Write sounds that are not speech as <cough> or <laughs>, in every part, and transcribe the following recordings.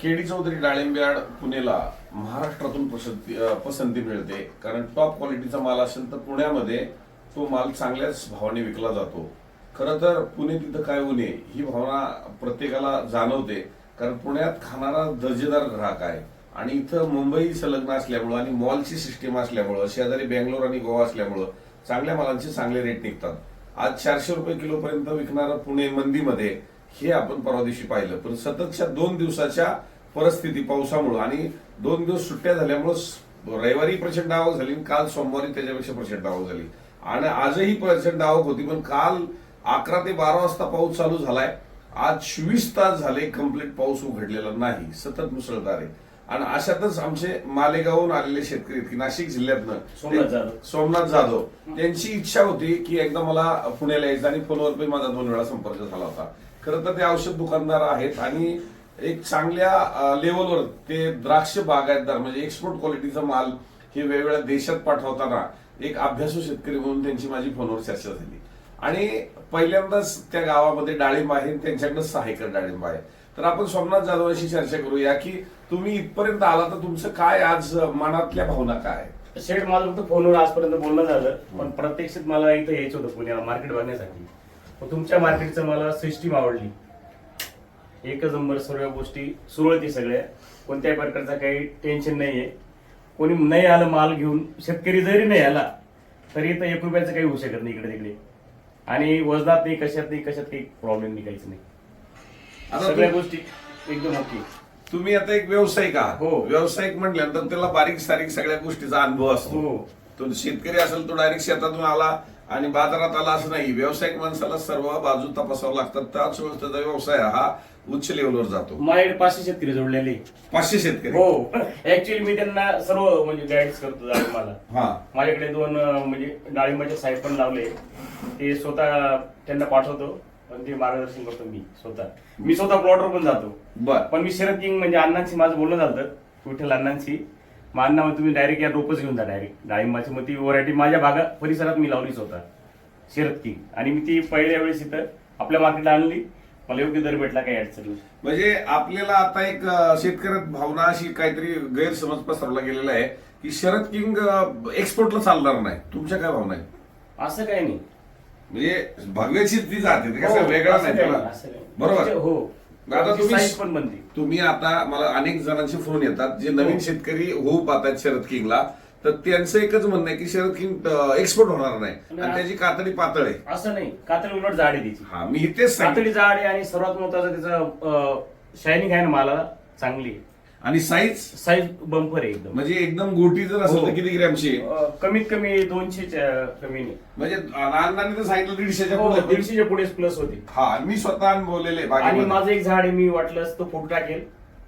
KD Chaudhari डाळिंब्याड पुणेला महाराष्ट्रातून पसंती पसंती मिळते. कारण टॉप क्वालिटीचा माल असेल तर पुण्यामध्ये तो माल चांगल्याच भावाने विकला जातो. खरं तर पुणे तिथं काय उणे ही भावना प्रत्येकाला जाणवते. कारण पुण्यात खाणारा दर्जेदार ग्राहक आहे. आणि इथं मुंबई संलग्न असल्यामुळं आणि मॉलची सिस्टीम असल्यामुळं शेजारी बेंगलोर आणि गोवा असल्यामुळं चांगल्या मालांचे चांगले रेट निघतात. आज चारशे रुपये किलो पर्यंत विकणारं पुणे मंदीमध्ये हे आपण परवा दिवशी पाहिलं. पण सततच्या दोन दिवसाच्या परिस्थिती पावसामुळं आणि दोन दिवस सुट्ट्या झाल्यामुळं रविवारी प्रचंड आवक झाली आणि काल सोमवारी त्याच्यापेक्षा प्रचंड आवक झाली. आणि आजही प्रचंड आवक होती पण काल अकरा ते बारा वाजता पाऊस चालू झालाय. आज चोवीस तास झाले कंप्लीट पाऊस उघडलेला नाही. सतत मुसळधार आहे. आणि अशातच आमचे मालेगावहून आलेले शेतकरी आहेत की नाशिक जिल्ह्यातनं सोमनाथ जाधव. सोमनाथ जाधव. त्यांची इच्छा होती की एकदा मला पुण्याला यायचं आणि फोनवर पण माझा दोन वेळा संपर्क झाला होता. खरं तर ते औषध दुकानदार आहेत आणि एक चांगल्या लेवलवर ते द्राक्ष बागायतदार म्हणजे एक्सपोर्ट क्वालिटीचा माल हे वेगवेगळ्या देशात पाठवताना एक अभ्यासू शेतकरी म्हणून त्यांची माझी फोनवर चर्चा झाली. आणि पहिल्यांदाच त्या गावामध्ये डाळिंब आहे त्यांच्याकडे सहा एकर डाळिंब आहे. तर आपण सोमनाथ जाधवांशी चर्चा करूया की तुम्ही इथपर्यंत आला तर तुमचं काय आज मनातल्या भावना काय? शेठ माझं फक्त फोनवर आजपर्यंत बोलणं झालं पण प्रत्यक्षात मला इथं यायचं होतं पुण्याला मार्केट बघण्यासाठी. तुमच्या मार्केटचं मला सिस्टीम आवडली. एकच नंबर सर्व गोष्टी सुरळीत सगळ्या. कोणत्याही प्रकारचा काही टेन्शन नाहीये. कोणी नाही आलं माल घेऊन शेतकरी जरी नाही आला तरी इथं एक रुपयाचं काही होऊ शकत नाही इकडे तिकडे. आणि वजनात नाही कशात नाही कशात काही प्रॉब्लेम नाही काहीच नाही. सगळ्या गोष्टी एकदम ओके तुम्ही आता एक व्यावसायिक आहात. हो. व्यावसायिक म्हटल्यानंतर त्याला बारीक सारीक सगळ्या गोष्टीचा अनुभव असतो. हो. तो शेतकरी असेल तो डायरेक्ट शेतातून आला आणि बाजारात आला असं नाही. व्यावसायिक माणसाला सर्व बाजू तपासावं लागतात. त्याच वेळेस त्याचा व्यवसाय हा उच्च लेवलवर जातो. माझ्याकडे पाचशे शेतकरी जोडलेले. पाचशे शेतकरी. हो. ऍक्च्युअली मी त्यांना सर्व म्हणजे गाईड्स करतो डाळिंबाला हा. माझ्याकडे दोन अं, म्हणजे डाळिंबाचे साहेब पण लावले. ते स्वतः त्यांना पाठवतो. पण ते मार्गदर्शन करतो मी स्वतः. मी स्वतः प्लॉटवर पण जातो. बर. पण मी शरद किंग म्हणजे अण्णांशी माझं बोलणं झालं. विठ्ठल अण्णांशी. मग मग तुम्ही डायरेक्ट या रोपच घेऊन जा डायरेक्ट डाळिंबाची मग ती व्हरायटी माझ्या भागा परिसरात मी लावलीच होता. शरद किंग. आणि मी ती पहिल्या वेळेस इथं आपल्या मार्केटला आणली. मला योग्य दर भेटला काही अडचण नाही. म्हणजे आपल्याला आता एक शेतकऱ्यात भावना अशी काहीतरी गैरसमज पसरवला गेलेला आहे की शरद किंग एक्सपोर्टला चालणार नाही. तुमच्या काय भावना आहेत? असं काही नाही. म्हणजे भगव्याची ती जाते ते कसं हो, वेगळा नाही त्याला. बरोबर. हो. तुम्ही- पण आता मला अनेक जणांचे फोन येतात जे नवीन शेतकरी होऊ पाहतात शरद किंगला. तर त्यांचं एकच म्हणणं आहे की शरद किंग एक्सपोर्ट होणार नाही. आणि त्याची कातडी पातळ आहे. असं नाही. कातडी उलट जाड आहे त्याची. हा मी इथेच कातडी जाड आहे आणि सर्वात महत्वाचं त्याचं शायनिंग आहे ना मला चांगली आहे. आणि साईज साईज बंपर आहे एकदम. म्हणजे एकदम गोटी जर असेल तर हो. किती ग्रॅमची? आहे? अं, कमीत कमी दोनशेच्या कमी नाही म्हणजे अण्णांनी तर सांगितलं दीडशेच्या हो, पुढे दीडशेच्या पुढेच प्लस होते हा मी स्वतः अनुभवलेले आणि. माझं एक झाड आहे मी वाटलंच तो फोटो टाकेल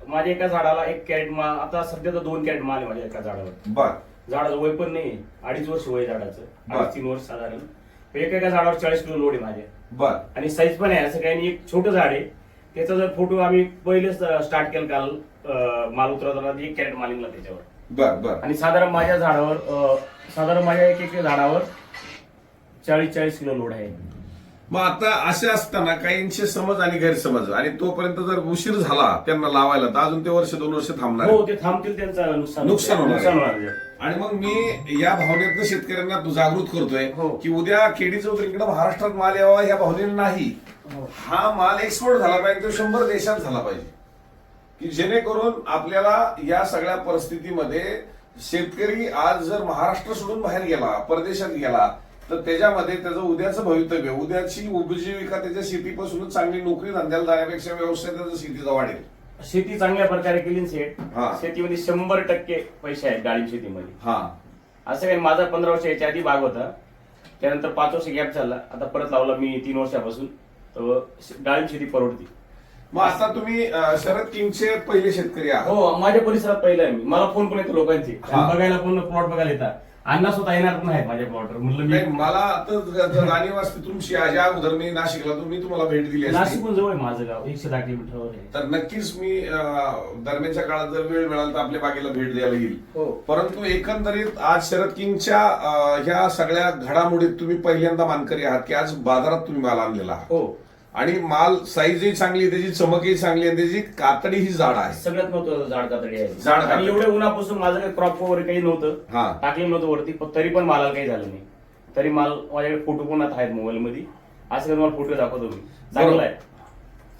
माझ्या एका झाडाला एक कॅरेट माल आता सध्या तर दोन कॅरेट माल आहे माझ्या एका झाडावर. बर. झाडाचं वय पण नाही अडीच वर्ष वय झाडाचं. बर. अडीच तीन वर्ष साधारण. एका एका झाडावर चाळीस किलो लोड आहे माझ्या बर. आणि साईज पण आहे. असं काही नाही. एक छोटं झाड आहे. त्याचा जर फोटो आम्ही पहिलेच स्टार्ट केला काल. अं, माल उतरवताना एक कॅरेट मालिंगला त्याच्यावर बर बर आणि साधारण माझ्या झाडावर अं, साधारण माझ्या एक एक झाडावर चाळीस चाळीस किलो लोड आहे मग आता असे असताना काहींचे समज आणि गैरसमज आणि तोपर्यंत जर उशीर झाला त्यांना लावायला तर अजून ते वर्ष दोन वर्ष थांबणार हो ते थांबतील त्यांचं नुकसान नुकसान होणार आहे. नुकसान होणार आहे. आणि मग मी या भावनेतनं शेतकऱ्यांना जागृत करतोय हो. की उद्या केडी चौधरीकडे महाराष्ट्रात माल यावा या भावनेने नाही हो. हा माल एक्सपोर्ट झाला पाहिजे तो शंभर देशात झाला पाहिजे की जेणेकरून आपल्याला या सगळ्या परिस्थितीमध्ये शेतकरी आज जर महाराष्ट्र सोडून बाहेर गेला परदेशात गेला तर त्याच्यामध्ये त्याचं उद्याचं भवितव्य उद्याची उपजीविका त्याच्या शेतीपासूनच चांगली नोकरी धंद्याला जाण्यापेक्षा व्यवसाय त्याचा शेतीचा वाढेल. शेती चांगल्या प्रकारे केली शेठ. हा. शेतीमध्ये शंभर टक्के पैसे आहेत डाळिंब शेतीमध्ये. हा. असं काही माझा पंधरा वर्ष याच्या आधी भाग होता. त्यानंतर पाच वर्ष गॅप झाला. आता परत लावला मी तीन वर्षापासून. तर डाळिंब शेती परवडते. मग आता तुम्ही अं, शरद किंगचे पहिले शेतकरी आहात. हो माझ्या परिसरात पहिलं आहे मी. मला फोन पण येतो लोकांचे. हा. बघायला पण प्लॉट बघायला येतात. अण्णा स्वतः येणार पण आहेत माझ्या प्लॉटवर म्हणलं नाही मी मला आता जर जाणीव असते तुमची आज अगोदर मी नाशिकला मी तुम्हाला भेट दिली असती. नाशिकहून जवळ आहे माझं गाव. एकशे दहा किलोमीटरवर आहे. तर नक्कीच मी अं, दरम्यानच्या काळात जर वेळ मिळाला तर आपल्या बागेला भेट द्यायला येईल. हो. परंतु एकंदरीत आज शरद किंगच्या अं, ह्या सगळ्या घडामोडीत तुम्ही पहिल्यांदा मानकरी आहात की आज बाजारात तुम्ही माल आणलेला आहात. हो. आणि माल साईजही चांगली आहे, त्याची चमकही चांगली आहे आणि त्याची कातडीही जाड आहे. सगळ्यात महत्वाचं झाड कातडी आहे. झाड कातडी. आणि एवढ्या उन्हापासून माझं काही क्रॉप वगैरे काही नव्हतं. हा. टाकलेलं नव्हतं वरती पण तरी पण मालाला काही झालं नाही. तरी माल माझ्याकडे फोटो पण आता आहेत मोबाईल मध्ये. असं काही तुम्हाला फोटो दाखवतो मी. चांगला. आहे.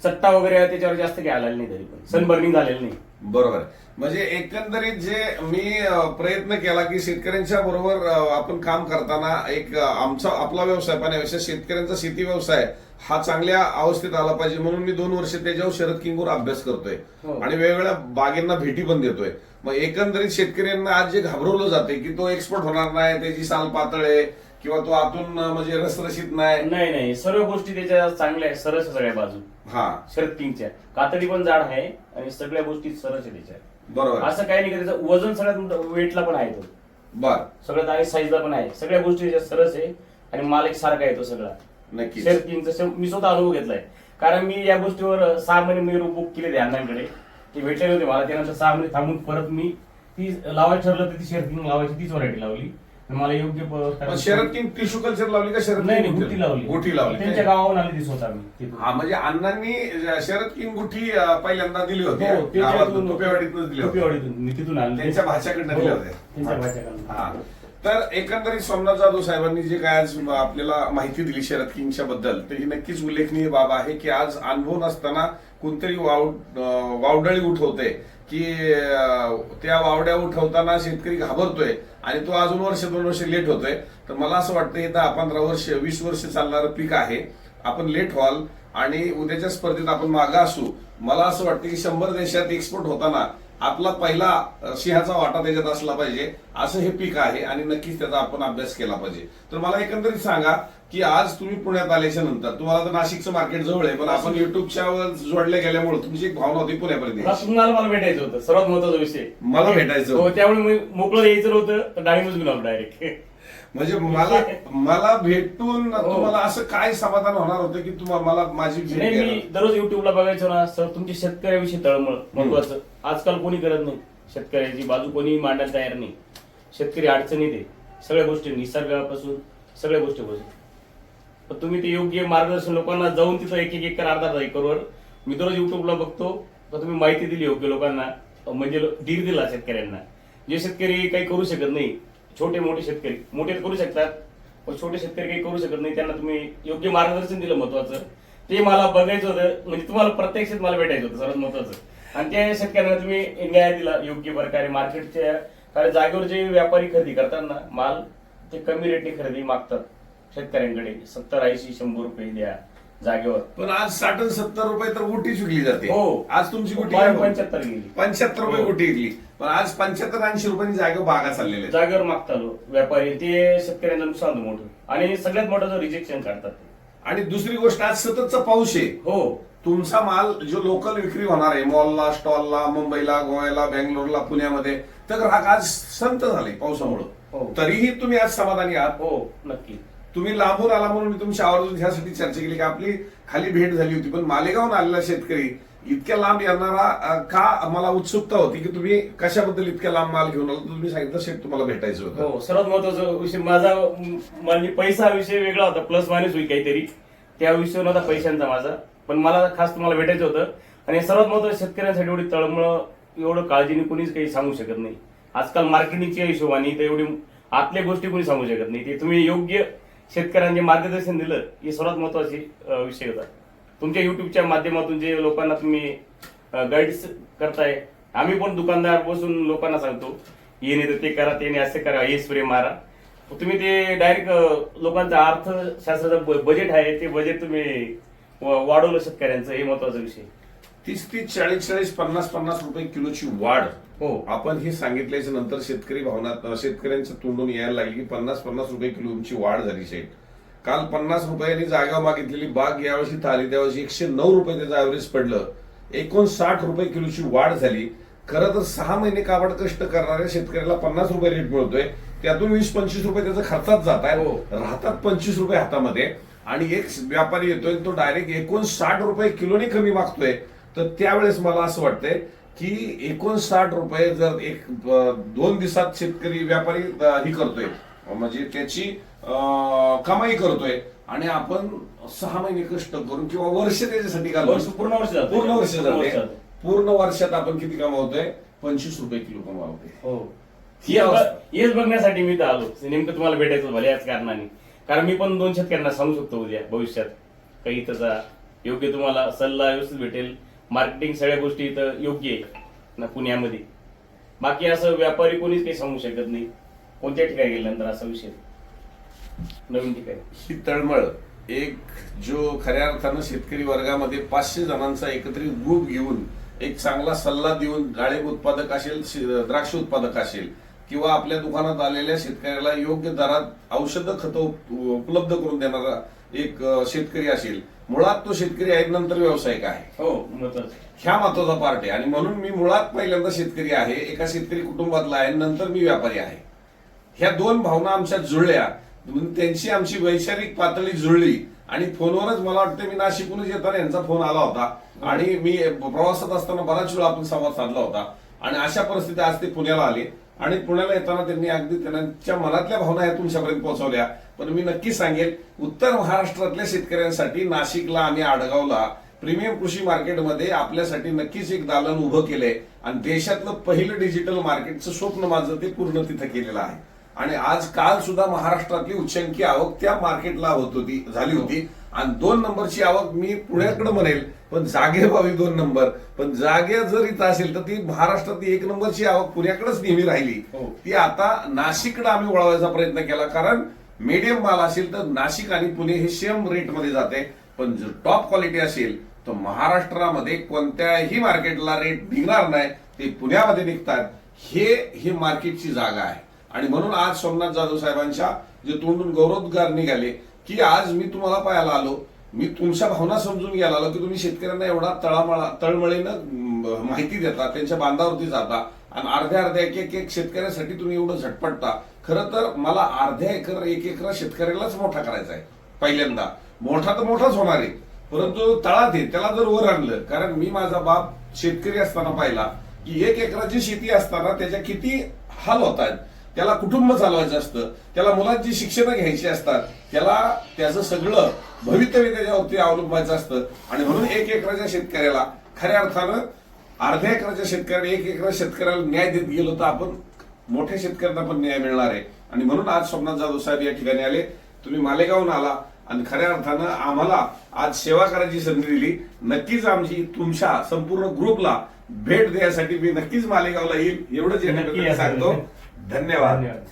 चट्टा वगैरे त्याच्यावर जास्त काही आलेलं नाही तरी पण. सनबर्निंग झालेलं नाही. बरोबर. आहे. म्हणजे एकंदरीत जे मी अ, प्रयत्न केला की शेतकऱ्यांच्या बरोबर अ, आपण काम करताना एक अ, आमचा आपला व्यवसाय पाहण्यापेक्षा शेतकऱ्यांचा शेती व्यवसाय हा चांगल्या अवस्थेत आला पाहिजे. म्हणून मी दोन वर्ष त्याच्यावर शरद किंगवर अभ्यास करतोय. हो. आणि वेगवेगळ्या बागेंना भेटी पण देतोय. मग एकंदरीत शेतकऱ्यांना आज जे घाबरवलं जाते की तो एक्सपोर्ट होणार नाही त्याची साल पातळ आहे किंवा तो आतून म्हणजे रसरशीत नाही? नाही नाही. सर्व गोष्टी त्याच्या चांगल्या आहेत. सरस आहे सगळ्या बाजू. हा. शरद किंगच्या. कातडी पण जाड आहे आणि सगळ्या गोष्टी सरस आहे त्याच्या. बरोबर. असं काही नाही की त्याचं वजन सगळ्यात वेटला पण आहे तो. बर. सगळ्यात आणि साईजला पण आहे. सगळ्या गोष्टी त्याच्यात सरस आहे आणि माल एक सारखा आहे तो सगळा. नक्कीच. शेअर किंगचा मी स्वतः अनुभव घेतलाय. कारण मी या गोष्टीवर सहा महिने मी बुक केले अण्णांकडे. ते भेटले होते मला. त्यानंतर सहा महिने थांबून परत मी ती लावायची ठरलं तर ती शेअर किंग लावायची तीच व्हरायटी लावली. मला योग्य प- पण शरद किंग टिश्यू कल्चर लावली का? शरद नाही किंग गुटी लावली. गुटी लावली. त्यांच्या गावाहून आली ती स्वतः मी तिथून. हा म्हणजे अण्णांनी शरद किंग गुठी अं, पहिल्यांदा दिली होती. हो, ते गावातून, टोपेवाडीतूनच दिली होती. टोपेवाडीतून मी तिथून आलो त्यांच्या भाच्याकडनं दिल्या होत्या. त्यांच्या हा. भाच्याकडनं. तर एकंदरीत सोमनाथ जाधव साहेबांनी जे काय आज आपल्याला माहिती दिली शरद किंगच्या बद्दल तर ही नक्कीच उल्लेखनीय बाब आहे की आज अनुभव नसताना कोणतरी वाव अं, वावडळी उठवते की अं, त्या वावड्या उठवताना शेतकरी घाबरतोय. आणि तो अजून वर्ष दोन वर्ष लेट होतोय. तर मला असं वाटतं हे दहा पंधरा वर्ष वीस वर्ष चालणारं पीक आहे. आपण लेट व्हाल आणि उद्याच्या स्पर्धेत आपण मागं असू. मला असं वाटतं की शंभर देशात एक्सपोर्ट होताना आपला पहिला सिंहाचा वाटा त्याच्यात असला पाहिजे असं हे पीक आहे आणि नक्कीच त्याचा आपण अभ्यास केला पाहिजे तर मला एकंदरीत सांगा की आज तुम्ही पुण्यात आल्याच्यानंतर तुम्हाला तर नाशिकचं मार्केट जवळ आहे पण आपण युट्यूबच्या वर जोडले गेल्यामुळे तुमची एक भावना होती पुण्यापर्यंत मला यायची. तुम्हाला मला भेटायचं होतं सर्वात महत्त्वाचा विषय मला भेटायचं होतं. हो त्यामुळे मी मोकळं यायचं तर डाळिंबच डायरेक्ट म्हणजे मला <laughs> मला भेटून हो. तुम्हाला असं काय समाधान होणार होतं की तुम्हाला मला माझी नाही मी दररोज युट्यूबला बघायचो ना सर तुमच्या शेतकऱ्याविषयी तळमळ. महत्वाचं आजकाल कोणी करत नाही. शेतकऱ्याची बाजू कोणी मांडायला तयार नाही. शेतकरी अडचणीत आहे. सगळ्या गोष्टी निसर्गापासून सगळ्या गोष्टीपासून. पण तुम्ही ते योग्य मार्गदर्शन लोकांना जाऊन तिथं एक एक एकर अर्धा अर्धा एकरवर मी दररोज युट्यूबला बघतो. तर तुम्ही माहिती दिली योग्य लोकांना. म्हणजे लो- धीर दिला शेतकऱ्यांना. जे शेतकरी काही करू शकत नाही छोटे मोठे शेतकरी. मोठे करू शकतात पण छोटे शेतकरी काही करू शकत नाही. त्यांना तुम्ही योग्य मार्गदर्शन दिलं महत्वाचं. ते मला बघायचं होतं म्हणजे तुम्हाला प्रत्यक्षात मला भेटायचं होतं सर्वात महत्वाचं. आणि त्या शेतकऱ्यांना तुम्ही न्याय दिला योग्य प्रकारे मार्केटच्या कारण जागेवर जे व्यापारी खरेदी करतात ना माल ते कमी रेटने खरेदी मागतात. शेतकऱ्यांकडे सत्तर ऐंशी शंभर रुपये द्या. जागेवर पण आज साठ आणि सत्तर रुपये तर गुटी चुकली जाते हो. आज तुमची गुटी? पंच्याहत्तर गेली पंच्याहत्तर रुपये हो. गुटी विकली पण आज पंच्याहत्तर ऐंशी रुपयांनी जागा बागा चाललेल्या आहेत. जागेवर मागतात लो व्यापारी ते शेतकऱ्यांचं नुकसान होतं मोठं आणि सगळ्यात मोठं जो रिजेक्शन काढतात ते. आणि दुसरी गोष्ट आज सततचा पाऊस आहे हो तुमचा माल जो लोकल विक्री होणार आहे मॉलला स्टॉलला मुंबईला गोव्याला बेंगलोरला पुण्यामध्ये तर ग्राहक आज संत झाले हो. पावसामुळं तरीही तुम्ही आज समाधानी आहात हो नक्की तुम्ही लांबून आला म्हणून मी तुमच्या आवर्जून ह्यासाठी चर्चा केली की आपली खाली भेट झाली होती पण मालेगावून आलेला शेतकरी इतक्या लांब येणारा का मला उत्सुकता होती की तुम्ही कशाबद्दल इतक्या लांब माल घेऊन आला? तुम्ही सांगितलं शेत तुम्हाला भेटायचं होतं. हो सर्वात महत्त्वाचा विषय माझा म्हणजे पैसा विषय वेगळा होता प्लस मायनस होईल काहीतरी. त्या विषय नव्हता पैशांचा माझा पण मला खास तुम्हाला भेटायचं होतं. आणि सर्वात महत्वाचं शेतकऱ्यांसाठी एवढी तळमळ एवढं काळजीने कोणीच काही सांगू शकत नाही. आजकाल मार्केटिंगच्या हिशोबाने तर एवढी आतल्या गोष्टी कोणी सांगू शकत नाही. ते तुम्ही योग्य शेतकऱ्यांचे मार्गदर्शन दिलं हे सर्वात महत्वाची विषय होता. तुमच्या युट्यूबच्या माध्यमातून जे लोकांना तुम्ही गाईड्स करताय आम्ही पण दुकानदार बसून लोकांना सांगतो ये नाही तर ते करा ते नाही असे करा हे स्प्रे मारा. तुम्ही ते डायरेक्ट लोकांचा अर्थशास्त्राचं बजेट आहे ते बजेट तुम्ही वाढवलं शेतकऱ्यांचं हे महत्त्वाचा विषय. तीस तीस चाळीस चाळीस पन्नास पन्नास रुपये किलोची वाढ. हो. आपण हे सांगितल्याच्या नंतर शेतकरी भावना शेतकऱ्यांच्या तोंडून यायला लागली की पन्नास पन्नास रुपये किलोची वाढ झाली शेट काल पन्नास रुपयांनी जागा मागितलेली बाग यावर्षी थाली त्यावर्षी एकशे नऊ रुपये त्याचं ऍव्हरेज पडलं. एकोणसाठ रुपये किलोची वाढ झाली. खरं तर सहा महिने काबड कष्ट करणाऱ्या शेतकऱ्याला पन्नास रुपये रेट मिळतोय. त्यातून वीस पंचवीस रुपये त्याचा खर्चात जात आहे हो. राहतात पंचवीस रुपये हातामध्ये. आणि एक व्यापारी येतोय तो डायरेक्ट एकोणसाठ रुपये किलोने कमी मागतोय. तर त्यावेळेस मला असं वाटतंय की एकोणसाठ रुपये जर एक दोन दिवसात शेतकरी व्यापारी ही करतोय. म्हणजे त्याची कमाई करतोय. आणि आपण सहा महिने कष्ट करून किंवा वर्ष त्याच्यासाठी वर्ष- पूर्ण वर्ष. पूर्ण वर्ष जाते. पूर्ण वर्षात आपण किती कमावतोय? पंचवीस रुपये किलो कमावतोय. हो. हेच बघण्यासाठी मी इथं आलो. नेमकं तुम्हाला भेटायचं भले याच कारणाने. कारण मी पण दोन शेतकऱ्यांना सांगू शकतो उद्या भविष्यात. काही त्याचा योग्य तुम्हाला सल्ला व्यवस्थित भेटेल. मार्केटिंग सगळ्या गोष्टी इथं योग्य आहे ना पुण्यामध्ये. बाकी असं व्यापारी कोणीच काही सांगू शकत नाही. कोणत्या ठिकाणी गेल्यानंतर असा विषय नवीन ठिकाणी. ही तळमळ. एक जो खऱ्या अर्थानं शेतकरी वर्गामध्ये पाचशे जणांचा एकत्रित ग्रुप घेऊन एक चांगला सल्ला देऊन डाळिंब उत्पादक असेल द्राक्ष उत्पादक असेल किंवा आपल्या दुकानात आलेल्या शेतकऱ्याला योग्य दरात औषधं खतं उप- उपलब्ध करून देणारा एक शेतकरी असेल मुळात तो शेतकरी आहे नंतर व्यावसायिक आहे. हो ह्या महत्त्वाचा पार्ट आहे. आणि म्हणून मी मुळात पहिल्यांदा शेतकरी आहे एका शेतकरी कुटुंबातला आहे नंतर मी व्यापारी आहे. ह्या दोन भावना आमच्या जुळल्या. त्यांची आमची वैचारिक पातळी जुळली. आणि फोनवरच मला वाटतं मी नाशिकहूनच येताना यांचा फोन आला होता. आणि मी प्रवासात असताना बराच वेळा आपण संवाद साधला होता. आणि अशा परिस्थिती आज ते पुण्याला आले. आणि पुण्याला येताना त्यांनी अगदी त्यांच्या मनातल्या भावना या तुमच्यापर्यंत पोहोचवल्या. पण मी नक्की सांगेल उत्तर महाराष्ट्रातल्या शेतकऱ्यांसाठी नाशिकला आणि आडगावला प्रीमियम कृषी मार्केटमध्ये आपल्यासाठी नक्कीच एक दालन उभं केलंय आणि देशातलं पहिलं डिजिटल मार्केटचं स्वप्न माझं ते पूर्ण तिथं केलेलं आहे. आणि आज काल सुद्धा महाराष्ट्रातली उच्चांकी आवक त्या मार्केटला होत होती झाली होती. आणि दोन नंबरची आवक मी पुण्याकडे म्हणेल पण जागेभावी दोन नंबर. पण जागे जर इथं असेल तर ती महाराष्ट्रातली एक नंबरची आवक पुण्याकडेच नेहमी राहिली. हो. ती आता नाशिककडे आम्ही वळवायचा प्रयत्न केला कारण मीडियम माल असेल तर नाशिक आणि पुणे हे सेम रेटमध्ये जाते. पण जर टॉप क्वालिटी असेल तर महाराष्ट्रामध्ये कोणत्याही मार्केटला रेट निघणार नाही. ते पुण्यामध्ये निघतात. हे ही मार्केटची जागा आहे. आणि म्हणून आज सोमनाथ जाधव साहेबांच्या जे तोंडून गौरवोद्गार निघाले की आज मी तुम्हाला पाहायला आलो मी तुमच्या भावना समजून घ्यायला आलो की तुम्ही शेतकऱ्यांना एवढा तळामळा तळमळीनं माहिती देता त्यांच्या बांधावरती जाता आणि अर्ध्या अर्ध्या एक एक एक शेतकऱ्यासाठी तुम्ही एवढं झटपटता. खरं तर मला अर्ध्या एकर एक एकर शेतकऱ्यालाच मोठा करायचा आहे पहिल्यांदा. मोठा तर मोठाच होणार आहे परंतु तळात आहे त्याला जर वर आणलं कारण मी माझा बाप शेतकरी असताना पाहिला की एक एकराची शेती असताना त्याच्या किती हाल होत आहेत त्याला कुटुंब चालवायचं असतं त्याला मुलांची शिक्षणं घ्यायची असतात त्याला त्याचं सगळं भवितव्य त्याच्यावरती अवलंबायचं असतं. आणि म्हणून एक एकराच्या शेतकऱ्याला खऱ्या अर्थानं अर्ध्या एकराच्या शेतकऱ्याला एक एकरा शेतकऱ्याला न्याय देत गेलो तर आपण मोठ्या शेतकऱ्यांना पण न्याय मिळणार आहे. आणि म्हणून आज सोमनाथ जाधव साहेब या ठिकाणी आले. तुम्ही मालेगावून आला आणि खऱ्या अर्थानं आम्हाला आज सेवा करायची संधी दिली. नक्कीच आमची तुमच्या संपूर्ण ग्रुपला भेट द्यायसाठी मी नक्कीच मालेगावला येईल. एवढंच. सांगतो. धन्यवाद.